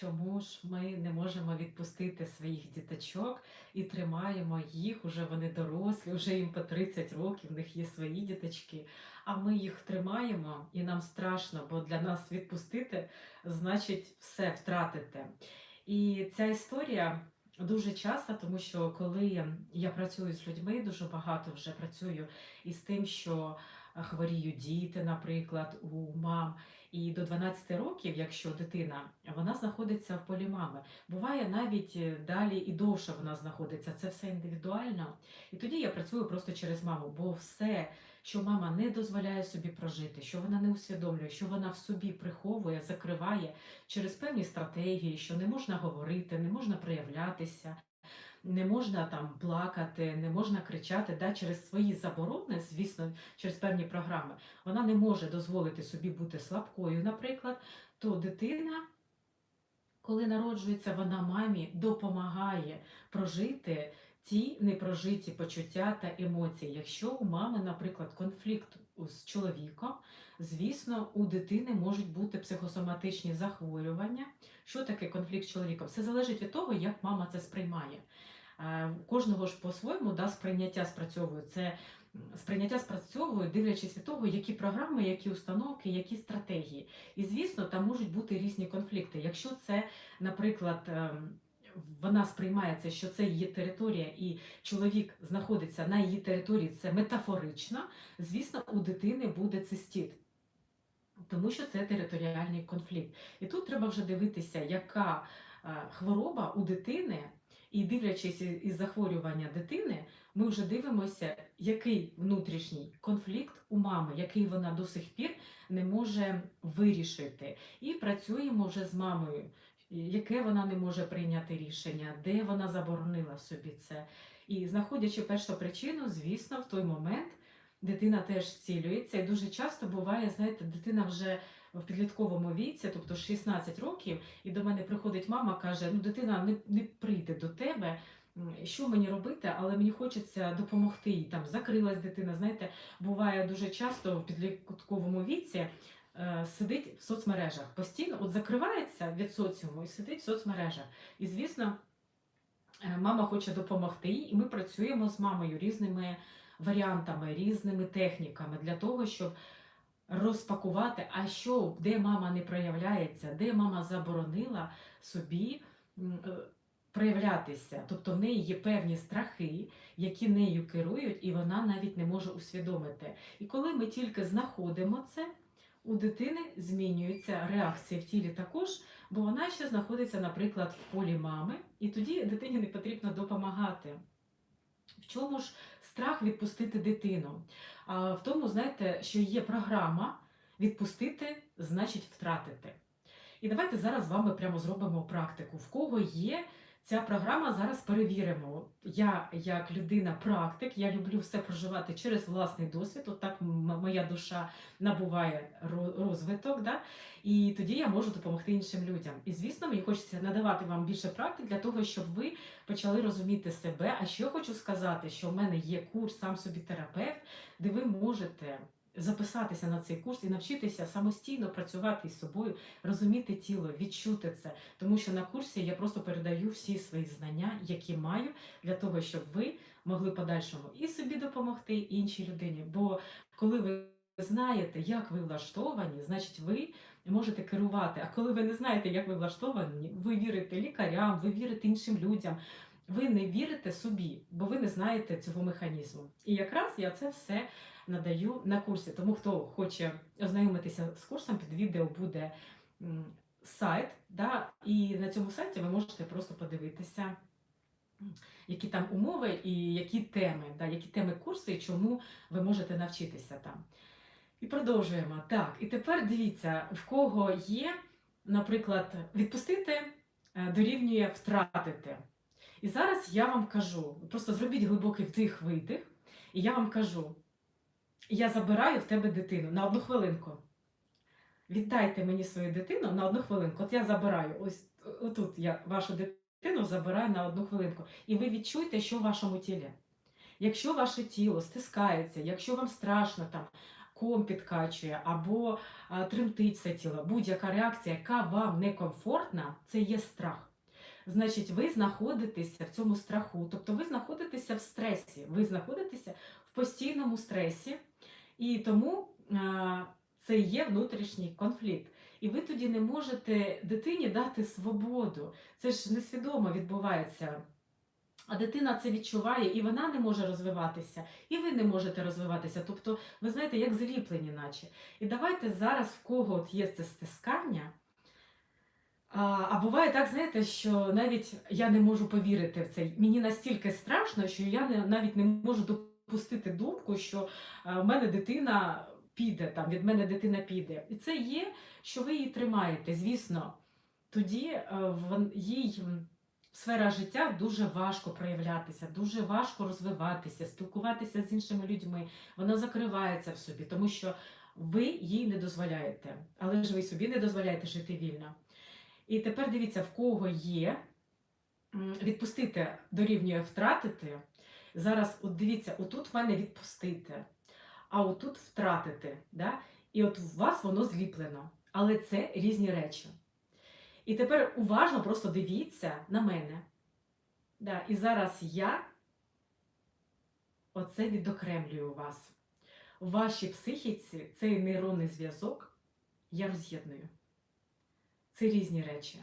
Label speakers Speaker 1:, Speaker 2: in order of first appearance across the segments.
Speaker 1: Чому ж ми не можемо відпустити своїх діточок і тримаємо їх, уже вони дорослі, вже їм по 30 років, в них є свої діточки, а ми їх тримаємо і нам страшно, бо для нас відпустити значить все втратити. І ця історія дуже часто, тому що коли я працюю з людьми, дуже багато вже працюю із тим, що хворіють діти, наприклад, у мам. І до 12 років, якщо дитина вона знаходиться в полі мами, буває навіть е, далі і довше вона знаходиться. Це все індивідуально. І тоді я працюю просто через маму, бо все, що мама не дозволяє собі прожити, що вона не усвідомлює, що вона в собі приховує, закриває через певні стратегії, що не можна говорити, не можна проявлятися. Не можна там плакати, не можна кричати да, через свої заборони, звісно, через певні програми. Вона не може дозволити собі бути слабкою, наприклад, то дитина, коли народжується, вона мамі допомагає прожити ті непрожиті почуття та емоції. Якщо у мами, наприклад, конфлікт з чоловіком, звісно, у дитини можуть бути психосоматичні захворювання. Що таке конфлікт з чоловіком? Все залежить від того, як мама це сприймає. Е, кожного ж по-своєму да, сприйняття спрацьовує. Це сприйняття спрацьовує, дивлячись від того, які програми, які установки, які стратегії. І звісно, там можуть бути різні конфлікти. Якщо це, наприклад, вона сприймається, що це її територія, і чоловік знаходиться на її території, це метафорично, звісно, у дитини буде цистіт. Тому що це територіальний конфлікт. І тут треба вже дивитися, яка е, хвороба у дитини, і дивлячись із захворювання дитини, ми вже дивимося, який внутрішній конфлікт у мами, який вона до сих пір не може вирішити. І працюємо вже з мамою, яке вона не може прийняти рішення, де вона заборонила собі це. І знаходячи першу причину, звісно, в той момент дитина теж зцілюється. І дуже часто буває, знаєте, дитина вже в підлітковому віці, тобто 16 років, і до мене приходить мама, каже: ну дитина не, не прийде до тебе. Що мені робити, але мені хочеться допомогти їй. Там закрилась дитина. Знаєте, буває дуже часто в підлітковому віці сидить в соцмережах постійно, от закривається від соціуму і сидить в соцмережах. І звісно, е, мама хоче допомогти їй, і ми працюємо з мамою різними варіантами, різними техніками для того, щоб розпакувати, а що, де мама не проявляється, де мама заборонила собі е, проявлятися. Тобто в неї є певні страхи, які нею керують, і вона навіть не може усвідомити. І коли ми тільки знаходимо це, у дитини змінюється реакція в тілі також, бо вона ще знаходиться, наприклад, в полі мами, і тоді дитині не потрібно допомагати. В чому ж страх відпустити дитину? А в тому, знаєте, що є програма відпустити значить втратити. І давайте зараз з вами прямо зробимо практику. В кого є ця програма, зараз перевіримо. Я, як людина-практик, я люблю все проживати через власний досвід. Отак м- моя душа набуває розвиток. Да? І тоді я можу допомогти іншим людям. І звісно, мені хочеться надавати вам більше практик для того, щоб ви почали розуміти себе. А ще хочу сказати, що в мене є курс сам собі терапевт, де ви можете записатися на цей курс і навчитися самостійно працювати із собою, розуміти тіло, відчути це. Тому що на курсі я просто передаю всі свої знання, які маю, для того, щоб ви могли подальшому і собі допомогти, і іншій людині. Бо коли ви знаєте, як ви влаштовані, значить ви можете керувати. А коли ви не знаєте, як ви влаштовані, ви вірите лікарям, ви вірите іншим людям. Ви не вірите собі, бо ви не знаєте цього механізму. І якраз я це все надаю на курсі. Тому хто хоче ознайомитися з курсом, під відео буде сайт, да, і на цьому сайті ви можете просто подивитися, які там умови і які теми, да, які теми курсу і чому ви можете навчитися там. І продовжуємо. Так, і тепер дивіться, в кого є, наприклад, відпустити е, дорівнює втратити. І зараз я вам кажу, просто зробіть глибокий вдих-видих, і я вам кажу: я забираю в тебе дитину на одну хвилинку. Віддайте мені свою дитину на одну хвилинку. От я забираю, ось отут я вашу дитину забираю на одну хвилинку. І ви відчуєте, що в вашому тілі. Якщо ваше тіло стискається, якщо вам страшно там, ком підкачує, або тремтить все тіло, будь-яка реакція, яка вам некомфортна, це є страх. Значить, ви знаходитеся в цьому страху, тобто ви знаходитеся в стресі, ви знаходитеся в постійному стресі, і тому а, це є внутрішній конфлікт. І ви тоді не можете дитині дати свободу. Це ж несвідомо відбувається. А дитина це відчуває, і вона не може розвиватися, і ви не можете розвиватися. Тобто, ви знаєте, як зліплені, наче. І давайте зараз, в кого от є це стискання. А, буває так, знаєте, що навіть я не можу повірити в це. Мені настільки страшно, що я не, навіть не можу допустити думку, що е, в мене дитина піде, там, від мене дитина піде. І це є, що ви її тримаєте. Звісно, тоді е, вон- їй сфера життя дуже важко проявлятися, дуже важко розвиватися, спілкуватися з іншими людьми. Вона закривається в собі, тому що ви їй не дозволяєте. Але ж ви собі не дозволяєте жити вільно. І тепер дивіться, в кого є відпустити дорівнює втратити. Зараз, от дивіться, отут в мене відпустити, а отут втратити. Да? І от у вас воно зліплено. Але це різні речі. І тепер уважно просто дивіться на мене. Да, і зараз я оце відокремлюю вас. У вашій психіці цей нейронний зв'язок я роз'єдную. Це різні речі.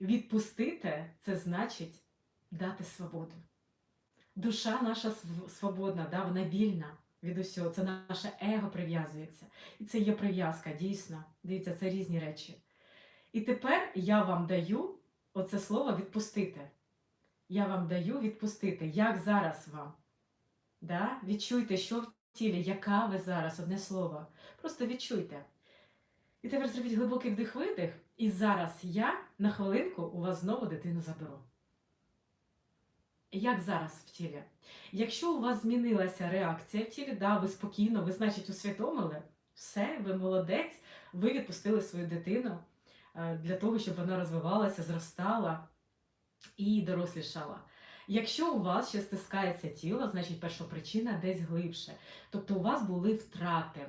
Speaker 1: Відпустити це значить дати свободу. Душа наша свободна, да, вона вільна від усього. Це наше его прив'язується. І це є прив'язка, дійсно. Дивіться, це різні речі. І тепер я вам даю оце слово відпустити. Я вам даю відпустити. Як зараз вам? Да? Відчуйте, що в тілі, яка ви зараз, одне слово. Просто відчуйте. І тепер зробіть глибокий вдих-видих, і зараз я на хвилинку у вас знову дитину заберу. Як зараз в тілі? Якщо у вас змінилася реакція в тілі, да, ви спокійно, ви, значить, усвідомили, все, ви молодець, ви відпустили свою дитину е, для того, щоб вона розвивалася, зростала і дорослішала. Якщо у вас ще стискається тіло, значить першопричина десь глибше. Тобто у вас були втрати.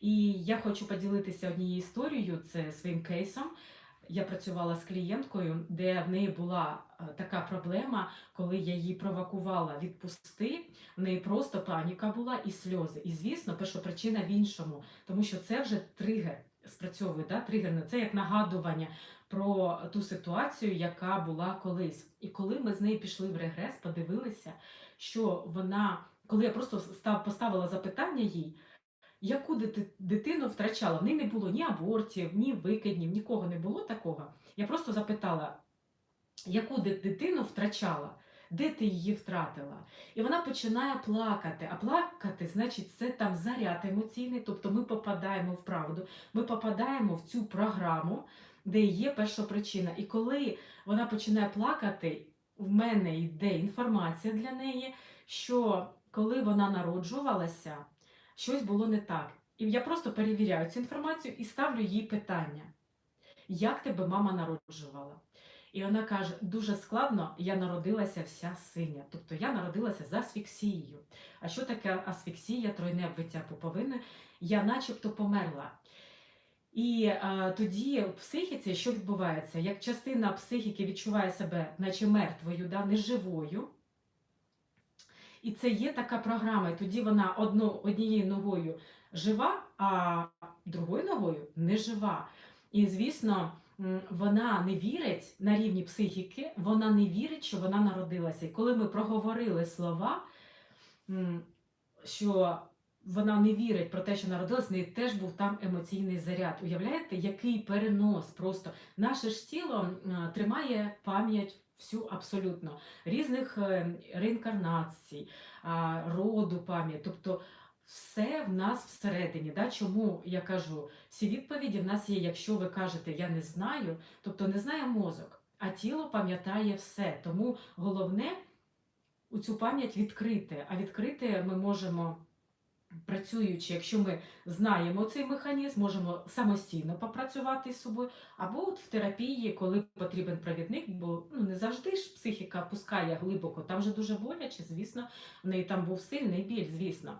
Speaker 1: І я хочу поділитися однією історією, це своїм кейсом. Я працювала з клієнткою, де в неї була е, така проблема, коли я її провокувала відпусти. В неї просто паніка була і сльози. І звісно, першопричина в іншому, тому що це вже тригер спрацьовує, да? тригерне. Це як нагадування про ту ситуацію, яка була колись. І коли ми з нею пішли в регрес, подивилися, що вона, коли я просто став, поставила запитання їй, яку дити- дитину втрачала, в неї не було ні абортів, ні викиднів, нікого не було такого. Я просто запитала, яку дитину втрачала, де ти її втратила? І вона починає плакати. А плакати, значить, це там заряд емоційний, тобто ми попадаємо в правду, ми попадаємо в цю програму, де є першопричина. І коли вона починає плакати, в мене йде інформація для неї, що коли вона народжувалася, щось було не так. І я просто перевіряю цю інформацію і ставлю їй питання: як тебе мама народжувала? І вона каже: дуже складно, я народилася вся синя. Тобто я народилася з асфіксією. А що таке асфіксія, тройне вбиття пуповини? Я начебто померла. І е, тоді в психіці що відбувається? Як частина психіки відчуває себе, наче мертвою, да, неживою. І це є така програма. І тоді вона одно, однією ногою жива, а другою ногою не жива. І, звісно, вона не вірить на рівні психіки, вона не вірить, що вона народилася. І коли ми проговорили слова, що вона не вірить про те, що народилася, в неї теж був там емоційний заряд. Уявляєте, який перенос? Просто наше ж тіло тримає пам'ять всю абсолютно різних е, реінкарнацій, роду пам'ять. Тобто все в нас всередині. Да? Чому я кажу, всі відповіді в нас є, якщо ви кажете я не знаю, тобто не знає мозок, а тіло пам'ятає все. Тому головне у цю пам'ять відкрити. А відкрити ми можемо. Працюючи, якщо ми знаємо цей механізм, можемо самостійно попрацювати з собою, або от в терапії, коли потрібен провідник, бо ну, не завжди ж психіка пускає глибоко, там же дуже боляче, звісно, в неї там був сильний біль, звісно.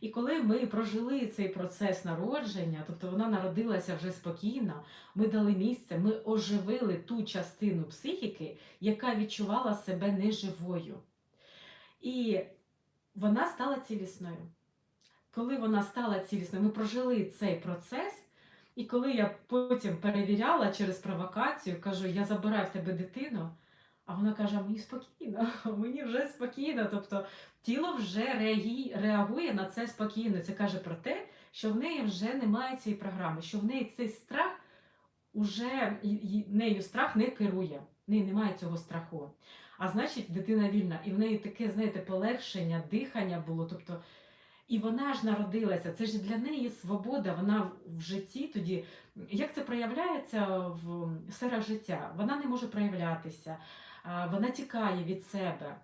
Speaker 1: І коли ми прожили цей процес народження, тобто вона народилася вже спокійно, ми дали місце, ми оживили ту частину психіки, яка відчувала себе неживою. І вона стала цілісною. Коли вона стала цілісною, ми прожили цей процес. І коли я потім перевіряла через провокацію, кажу, я забираю в тебе дитину, а вона каже, мені спокійно, мені вже спокійно. Тобто тіло вже реагує на це спокійно. Це каже про те, що в неї вже немає цієї програми, що в неї цей страх уже нею страх не керує. В неї немає цього страху. А значить, дитина вільна, і в неї таке, знаєте, полегшення, дихання було. Тобто, і вона ж народилася, це ж для неї свобода, вона в житті тоді. Як це проявляється в сферах життя? Вона не може проявлятися, вона тікає від себе.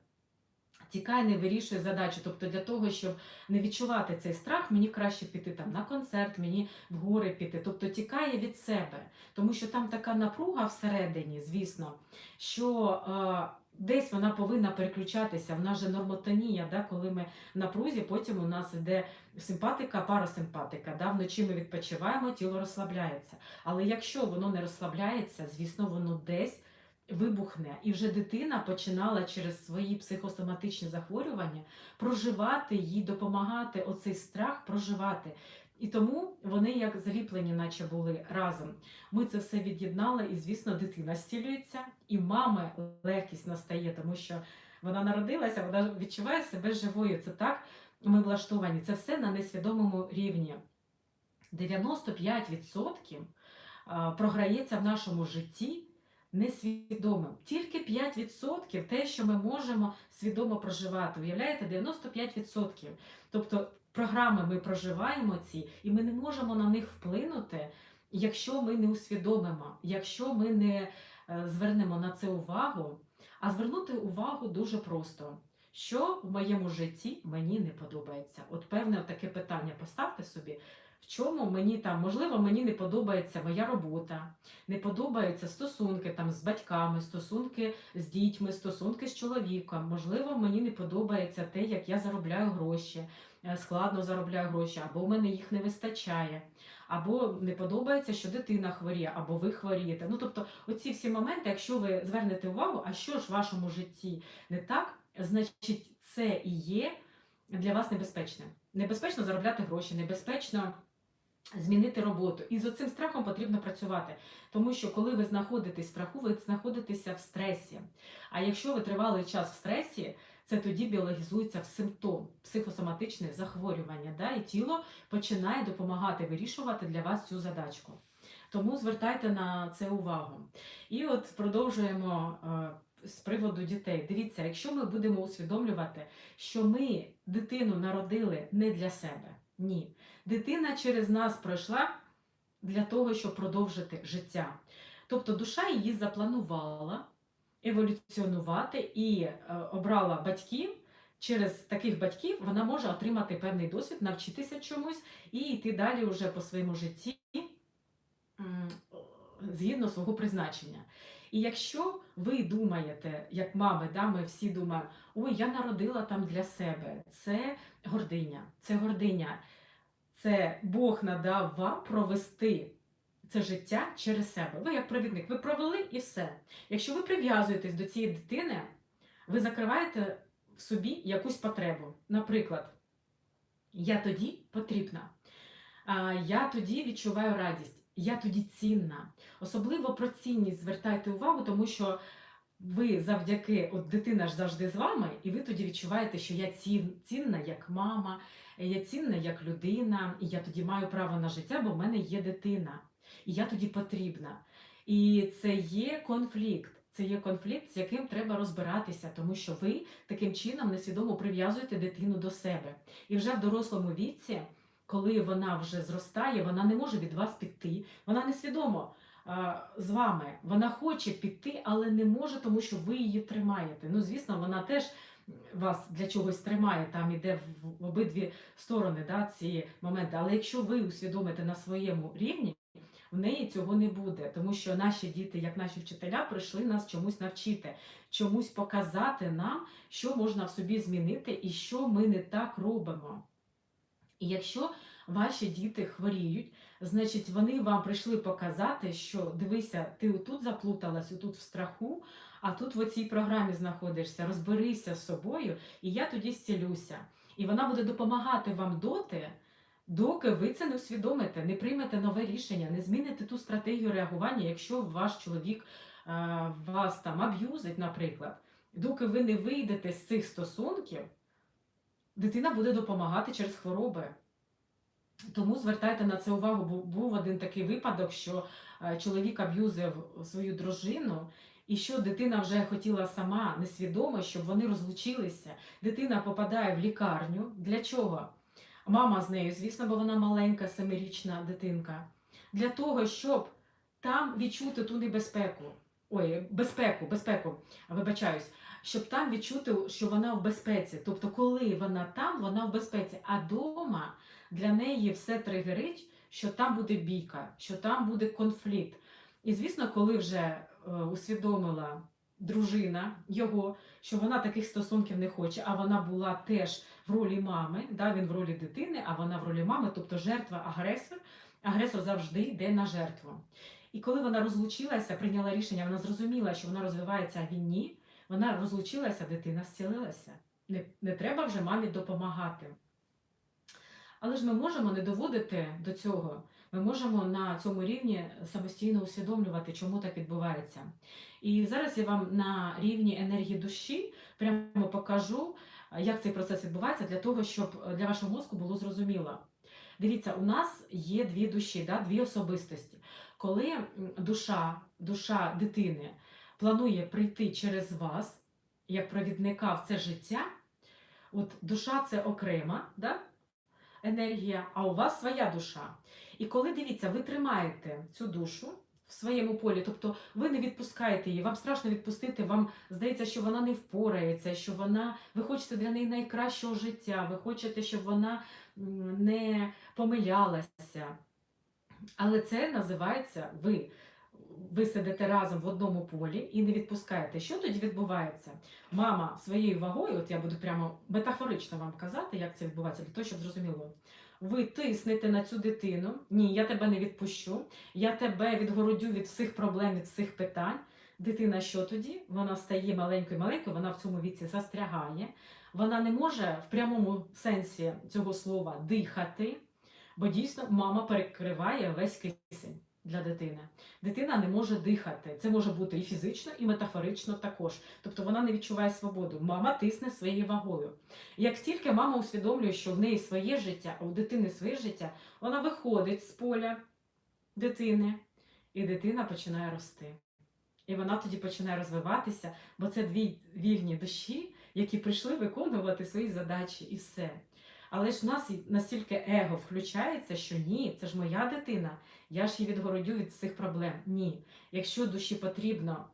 Speaker 1: Тікає, не вирішує задачу. Тобто для того, щоб не відчувати цей страх, мені краще піти там на концерт, мені в гори піти. Тобто тікає від себе, тому що там така напруга всередині, звісно, що десь вона повинна переключатися. В нас же нормотонія, да, коли ми в напрузі, потім у нас йде симпатика, парасимпатика. Да, вночі ми відпочиваємо, тіло розслабляється. Але якщо воно не розслабляється, звісно, воно десь вибухне. І вже дитина починала через свої психосоматичні захворювання проживати їй, допомагати оцей страх проживати. І тому вони як заліплені, наче були разом. Ми це все від'єднали, і, звісно, дитина зцілюється, і мами легкість настає, тому що вона народилася, вона відчуває себе живою. Це так ми влаштовані. Це все на несвідомому рівні. 95% програється в нашому житті несвідомим. Тільки 5% те, що ми можемо свідомо проживати. Уявляєте, 95%. Тобто програми ми проживаємо ці, і ми не можемо на них вплинути, якщо ми не усвідомимо, якщо ми не е, звернемо на це увагу. А звернути увагу дуже просто. Що в моєму житті мені не подобається? От певне таке питання поставте собі, в чому мені там, можливо, мені не подобається моя робота, не подобаються стосунки там з батьками, стосунки з дітьми, стосунки з чоловіком. Можливо, мені не подобається те, як я заробляю гроші, складно заробляю гроші, або в мене їх не вистачає, або не подобається, що дитина хворіє, або ви хворієте. Ну тобто, оці всі моменти, якщо ви звернете увагу, а що ж в вашому житті не так, значить, це і є для вас небезпечне. Небезпечно заробляти гроші, небезпечно змінити роботу. І з цим страхом потрібно працювати. Тому що коли ви знаходитесь в страху, ви знаходитеся в стресі. А якщо ви тривалий час в стресі, це тоді біологізується в симптом, психосоматичне захворювання, да? і тіло починає допомагати вирішувати для вас цю задачку. Тому звертайте на це увагу. І от продовжуємо е, з приводу дітей. Дивіться, якщо ми будемо усвідомлювати, що ми дитину народили не для себе, ні. Дитина через нас пройшла для того, щоб продовжити життя. Тобто душа її запланувала еволюціонувати і е, обрала батьків. Через таких батьків вона може отримати певний досвід, навчитися чомусь і йти далі вже по своєму житті згідно свого призначення. І якщо ви думаєте, як мами, да, ми всі думаємо, ой, я народила там для себе, це гординя, це гординя, це Бог надав вам провести це життя через себе. Ви як провідник, ви провели і все. Якщо ви прив'язуєтесь до цієї дитини, ви закриваєте в собі якусь потребу. Наприклад, я тоді потрібна, я тоді відчуваю радість, я тоді цінна. Особливо про цінність звертайте увагу, тому що ви завдяки, от дитина ж завжди з вами, і ви тоді відчуваєте, що я цін, цінна як мама, я цінна як людина, і я тоді маю право на життя, бо в мене є дитина, і я тоді потрібна. І це є конфлікт. Це є конфлікт, з яким треба розбиратися, тому що ви таким чином несвідомо прив'язуєте дитину до себе. І вже в дорослому віці, коли вона вже зростає, вона не може від вас піти, вона несвідомо з вами. Вона хоче піти, але не може, тому що ви її тримаєте. Ну, звісно, вона теж вас для чогось тримає, там іде в, в обидві сторони да, ці моменти. Але якщо ви усвідомите на своєму рівні, в неї цього не буде, тому що наші діти, як наші вчителя, прийшли нас чомусь навчити, чомусь показати нам, що можна в собі змінити і що ми не так робимо. І якщо ваші діти хворіють, значить вони вам прийшли показати, що дивися, ти отут заплуталась, отут в страху, а тут в цій програмі знаходишся, розберися з собою, і я тоді зцілюся. І вона буде допомагати вам доти, доки ви це не усвідомите, не приймете нове рішення, не зміните ту стратегію реагування, якщо ваш чоловік е, вас там аб'юзить, наприклад. Доки ви не вийдете з цих стосунків, дитина буде допомагати через хвороби. Тому звертайте на це увагу, бо був один такий випадок, що е, чоловік аб'юзив свою дружину, і що дитина вже хотіла сама несвідомо, щоб вони розлучилися. Дитина попадає в лікарню. Для чого? Мама з нею, звісно, бо вона маленька, семирічна дитинка. Для того, щоб там відчути ту небезпеку. Ой, безпеку, безпеку, вибачаюсь, щоб там відчути, що вона в безпеці. Тобто, коли вона там, вона в безпеці, а дома для неї все тригерить, що там буде бійка, що там буде конфлікт. І звісно, коли вже е, усвідомила дружина його, що вона таких стосунків не хоче, а вона була теж в ролі мами, да, він в ролі дитини, а вона в ролі мами, тобто жертва агресор, завжди йде на жертву. І коли вона розлучилася, прийняла рішення, вона зрозуміла, що вона розвивається в війні, вона розлучилася, дитина зцілилася. Не, не треба вже мамі допомагати. Але ж ми можемо не доводити до цього. Ми можемо на цьому рівні самостійно усвідомлювати, чому так відбувається. І зараз я вам на рівні енергії душі прямо покажу, як цей процес відбувається, для того, щоб для вашого мозку було зрозуміло. Дивіться, у нас є дві душі, да, дві особистості. Коли душа, душа дитини планує прийти через вас, як провідника в це життя, от душа це окрема, да, енергія, а у вас своя душа. І коли дивіться, ви тримаєте цю душу в своєму полі, тобто ви не відпускаєте її, вам страшно відпустити, вам здається, що вона не впорається, що вона, ви хочете для неї найкращого життя, ви хочете, щоб вона не помилялася. Але це називається ви. Ви сидите разом в одному полі і не відпускаєте. Що тоді відбувається? Мама своєю вагою, от я буду прямо метафорично вам казати, як це відбувається, для того, щоб зрозуміло. Ви тиснете на цю дитину. Ні, я тебе не відпущу. Я тебе відгородю від всіх проблем, від всіх питань. Дитина що тоді? Вона стає маленькою, маленькою, вона в цьому віці застрягає. Вона не може в прямому сенсі цього слова дихати, бо дійсно мама перекриває весь кисень для дитини. Дитина не може дихати. Це може бути і фізично, і метафорично також. Тобто вона не відчуває свободу. Мама тисне своєю вагою. Як тільки мама усвідомлює, що в неї своє життя, а у дитини своє життя, вона виходить з поля дитини, і дитина починає рости. І вона тоді починає розвиватися, бо це дві вільні душі, які прийшли виконувати свої задачі і все. Але ж в нас настільки его включається, що ні, це ж моя дитина, я ж її відгородю від цих проблем. Ні. Якщо душі потрібно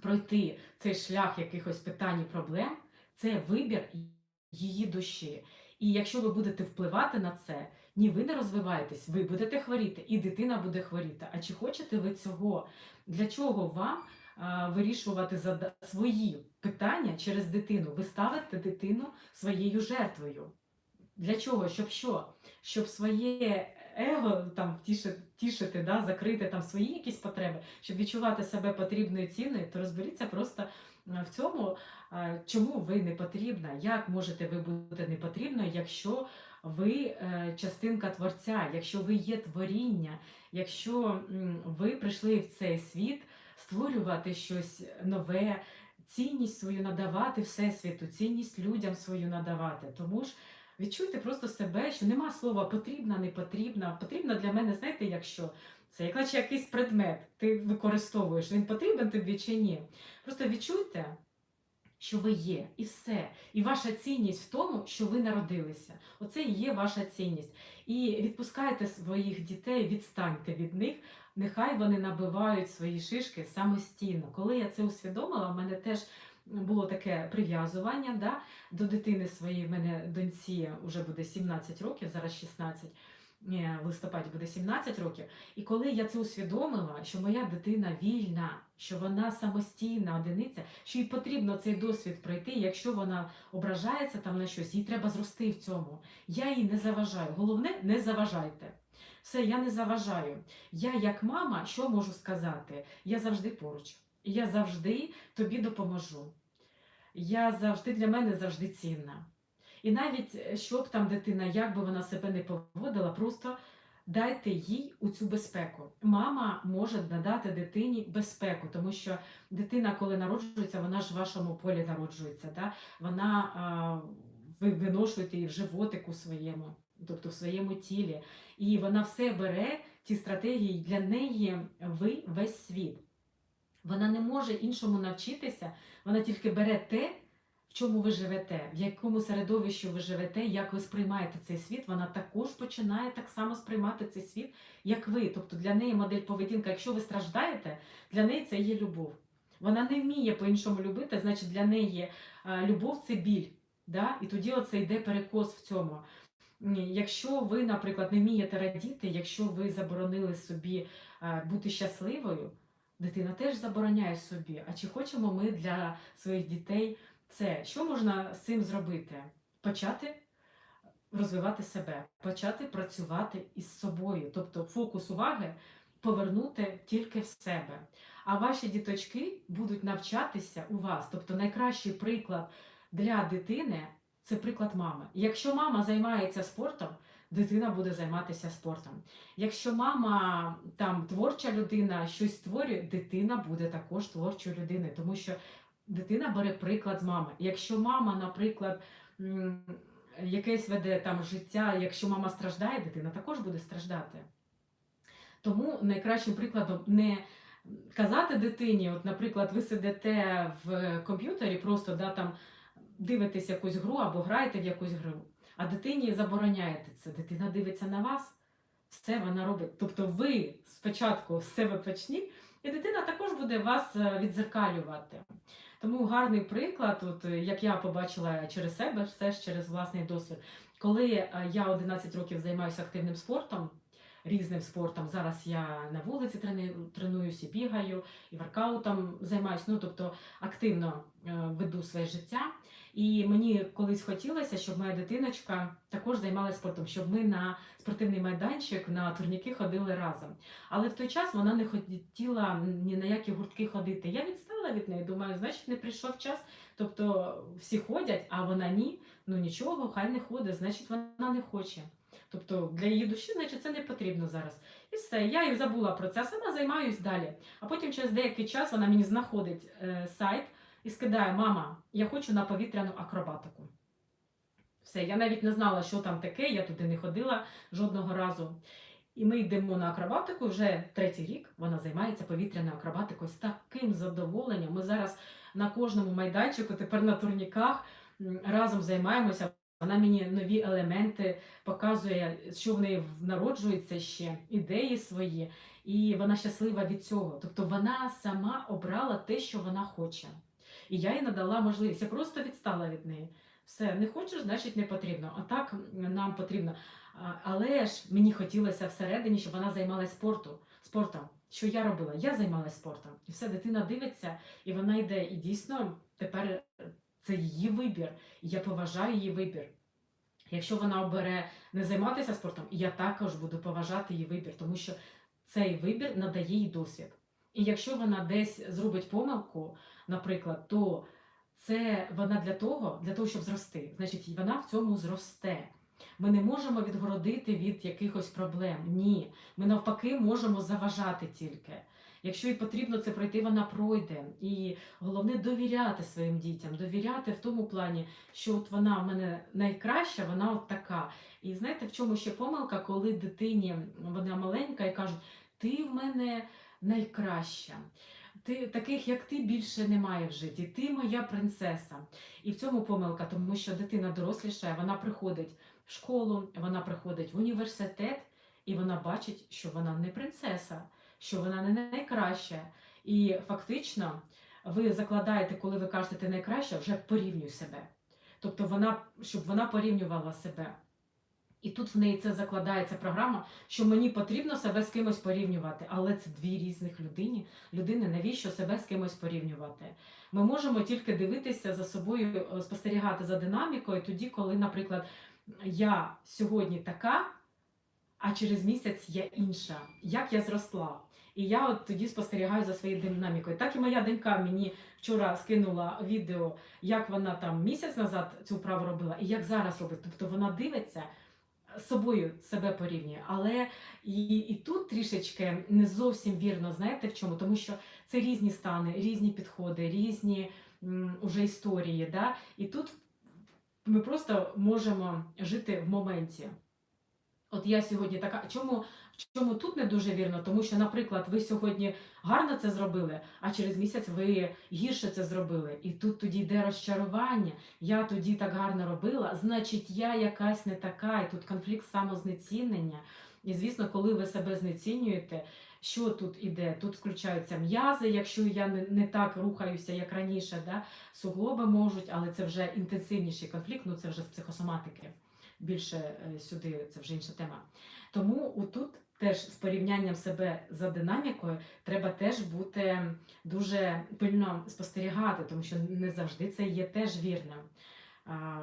Speaker 1: пройти цей шлях якихось питань і проблем, це вибір її душі. І якщо ви будете впливати на це, ні, ви не розвиваєтесь, ви будете хворіти, і дитина буде хворіти. А чи хочете ви цього? Для чого вам а, вирішувати свої питання через дитину? Ви ставите дитину своєю жертвою. Для чого? Щоб що? Щоб своє его там втішити, тішити, да, закрити там свої якісь потреби, щоб відчувати себе потрібною цінною, то розберіться просто е, в цьому, е, чому ви не потрібна, як можете ви бути не потрібною, якщо ви е, частинка творця, якщо ви є творіння, якщо ви прийшли в цей світ створювати щось нове, цінність свою надавати Всесвіту, цінність людям свою надавати. Тому ж Відчуйте просто себе, що нема слова потрібна, не потрібна. Потрібна для мене, знаєте, якщо це як наче якийсь предмет ти використовуєш, він потрібен тобі чи ні. Просто відчуйте, що ви є, і все. І ваша цінність в тому, що ви народилися. Оце і є ваша цінність. І відпускайте своїх дітей, відстаньте від них. Нехай вони набивають свої шишки самостійно. Коли я це усвідомила, в мене теж було таке прив'язування да, до дитини своєї. В мене доньці вже буде 17 років, зараз 16. е, в листопаді буде 17 років. І коли я це усвідомила, що моя дитина вільна, що вона самостійна одиниця, що їй потрібно цей досвід пройти, якщо вона ображається там на щось, їй треба зрости в цьому. Я їй не заважаю. Головне, не заважайте. Все, я не заважаю. Я, як мама, що можу сказати? Я завжди поруч. Я завжди тобі допоможу. Я завжди для мене завжди цінна. І навіть е, щоб там дитина, як би вона себе не поводила, просто дайте їй у цю безпеку. Мама може надати дитині безпеку, тому що дитина, коли народжується, вона ж в вашому полі народжується. Да? Вона а, ви виношуєте її в животику своєму, тобто в своєму тілі. І вона все бере, ті стратегії для неї ви весь світ. Вона не може іншому навчитися, вона тільки бере те, в чому ви живете, в якому середовищі ви живете, як ви сприймаєте цей світ, вона також починає так само сприймати цей світ, як ви. Тобто для неї модель поведінка, якщо ви страждаєте, для неї це є любов. Вона не вміє по-іншому любити, значить для неї любов це біль. Да? І тоді оце йде перекос в цьому. Якщо ви, наприклад, не вмієте радіти, якщо ви заборонили собі бути щасливою, дитина теж забороняє собі. А чи хочемо ми для своїх дітей це? Що можна з цим зробити? Почати розвивати себе, почати працювати із собою, тобто фокус уваги повернути тільки в себе. А ваші діточки будуть навчатися у вас. Тобто найкращий приклад для дитини це приклад мами. Якщо мама займається спортом, дитина буде займатися спортом. Якщо мама там творча людина щось створює, дитина буде також творчою людиною, тому що дитина бере приклад з мами. Якщо мама, наприклад, якесь веде там життя, якщо мама страждає, дитина також буде страждати. Тому найкращим прикладом не казати дитині, от, наприклад, ви сидите в комп'ютері, просто да, там дивитесь якусь гру або граєте в якусь гру, а дитині забороняєте це. Дитина дивиться на вас, все вона робить. Тобто ви спочатку з себе почніть, і дитина також буде вас е, відзеркалювати. Тому гарний приклад, от е, як я побачила через себе, все ж через власний досвід. Коли е, я 11 років займаюся активним спортом, різним спортом, зараз я на вулиці тренуюся, бігаю, і воркаутом займаюся, ну тобто активно веду своє життя. І мені колись хотілося, щоб моя дитиночка також займалася спортом, щоб ми на спортивний майданчик на турніки ходили разом. Але в той час вона не хотіла ні на які гуртки ходити. Я відстала від неї, думаю, значить, не прийшов час. Тобто всі ходять, а вона ні. Ну нічого, хай не ходить, значить вона не хоче. Тобто для її душі, значить, це не потрібно зараз. І все, я і забула про це, сама займаюсь далі. А потім через деякий час вона мені знаходить е, сайт і скидає: Мама, я хочу на повітряну акробатику. Все, я навіть не знала, що там таке, я туди не ходила жодного разу. І ми йдемо на акробатику вже третій рік. Вона займається повітряною акробатикою з таким задоволенням. Ми зараз на кожному майданчику, тепер на турніках разом займаємося. Вона мені нові елементи показує, що в неї народжується ще, ідеї свої, і вона щаслива від цього. Тобто вона сама обрала те, що вона хоче. І я їй надала можливість. Я просто відстала від неї. Все, не хочеш, значить не потрібно. А так нам потрібно. Але ж мені хотілося всередині, щоб вона займалася спорту, спортом. Що я робила? Я займалася спортом. І все, дитина дивиться, і вона йде. І дійсно тепер це її вибір. І я поважаю її вибір. Якщо вона обере не займатися спортом, я також буду поважати її вибір, тому що цей вибір надає їй досвід. І якщо вона десь зробить помилку, наприклад, то це вона для того, для того, щоб зрости. Значить, вона в цьому зросте. Ми не можемо відгородити від якихось проблем. Ні. Ми навпаки можемо заважати тільки. Якщо їй потрібно це пройти, вона пройде. І головне довіряти своїм дітям, довіряти в тому плані, що от вона в мене найкраща, вона от така. І знаєте, в чому ще помилка, коли дитині вона маленька і кажуть, ти в мене найкраща. Ти таких, як ти, більше немає в житті. Ти моя принцеса. І в цьому помилка, тому що дитина дорослішає, вона приходить в школу, вона приходить в університет, і вона бачить, що вона не принцеса, що вона не найкраща. І фактично ви закладаєте, коли ви кажете ти найкраща, вже порівнюй себе. Тобто вона, щоб вона порівнювала себе. І тут в неї це закладається програма, що мені потрібно себе з кимось порівнювати. Але це дві різних людини. Людини, навіщо себе з кимось порівнювати? Ми можемо тільки дивитися за собою, е, спостерігати за динамікою тоді, коли, наприклад, я сьогодні така, а через місяць я інша. Як я зросла? І я от тоді спостерігаю за своєю динамікою. Так і моя донька мені вчора скинула відео, як вона там місяць назад цю вправу робила, і як зараз робить. Тобто вона дивиться собою себе порівнює. Але і, і тут трішечки не зовсім вірно, знаєте в чому? Тому що це різні стани, різні підходи, різні м, уже історії. Да? І тут ми просто можемо жити в моменті. От я сьогодні така. Чому, чому тут не дуже вірно? Тому що, наприклад, ви сьогодні гарно це зробили, а через місяць ви гірше це зробили. І тут тоді йде розчарування. Я тоді так гарно робила, значить, я якась не така, і тут конфлікт самознецінення. І звісно, коли ви себе знецінюєте, що тут іде? Тут включаються м'язи, якщо я не, не так рухаюся, як раніше, да? суглоби можуть, але це вже інтенсивніший конфлікт, ну це вже з психосоматики. Більше е, сюди це вже інша тема. Тому тут теж з порівнянням себе за динамікою треба теж бути дуже пильно спостерігати, тому що не завжди це є теж вірним.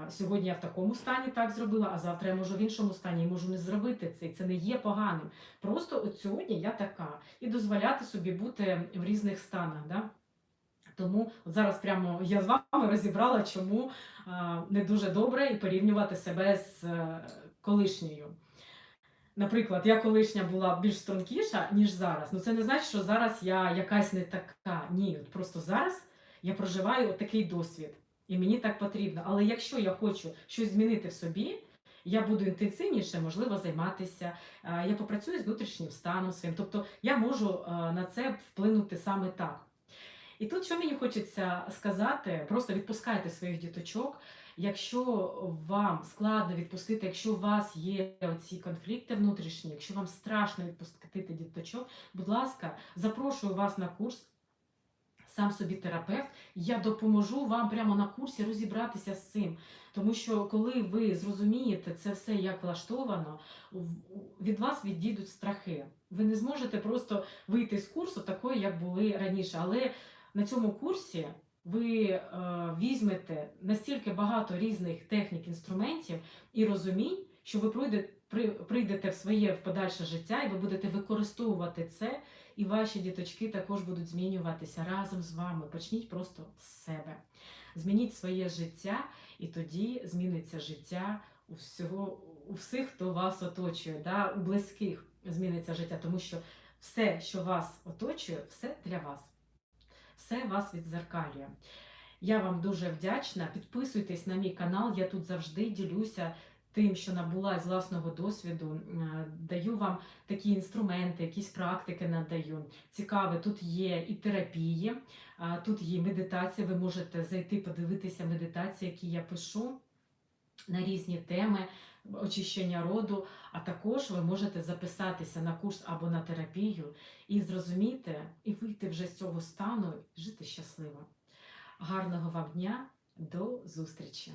Speaker 1: Сьогодні я в такому стані так зробила, а завтра я можу в іншому стані і можу не зробити це. І це не є поганим. Просто от сьогодні я така. І дозволяти собі бути в різних станах. Да? Тому зараз прямо я з вами розібрала, чому не дуже добре і порівнювати себе з е, колишньою. Наприклад, я колишня була більш стрункіша, ніж зараз. Ну це не значить, що зараз я якась не така. Ні, просто зараз я проживаю такий досвід, і мені так потрібно. Але якщо я хочу щось змінити в собі, я буду інтенсивніше, можливо, займатися. е, Я попрацюю з внутрішнім станом своїм. Тобто я можу е, на це вплинути саме так. І тут що мені хочеться сказати, просто відпускайте своїх діточок. Якщо вам складно відпустити, якщо у вас є ці конфлікти внутрішні, якщо вам страшно відпустити діточок, будь ласка, запрошую вас на курс. Сам собі терапевт, я допоможу вам прямо на курсі розібратися з цим. Тому що коли ви зрозумієте це все як влаштовано, від вас відійдуть страхи. Ви не зможете просто вийти з курсу такою, як були раніше. Але на цьому курсі ви е, візьмете настільки багато різних технік, інструментів і розумінь, що ви пройде, при, прийдете в своє в подальше життя, і ви будете використовувати це, і ваші діточки також будуть змінюватися разом з вами. Почніть просто з себе. Змініть своє життя, і тоді зміниться життя у всього, у всіх, хто вас оточує, да? у близьких зміниться життя, тому що все, що вас оточує, все для вас все вас відзеркалює. Я вам дуже вдячна. Підписуйтесь на мій канал, я тут завжди ділюся тим, що набула з власного досвіду. Е, Даю вам такі інструменти, якісь практики надаю. Цікаве, тут є і терапії, тут є медитація. Ви можете зайти, подивитися медитації, які я пишу на різні теми. Очищення роду, а також ви можете записатися на курс або на терапію і зрозуміти, і вийти вже з цього стану, жити щасливо. Гарного вам дня, до зустрічі!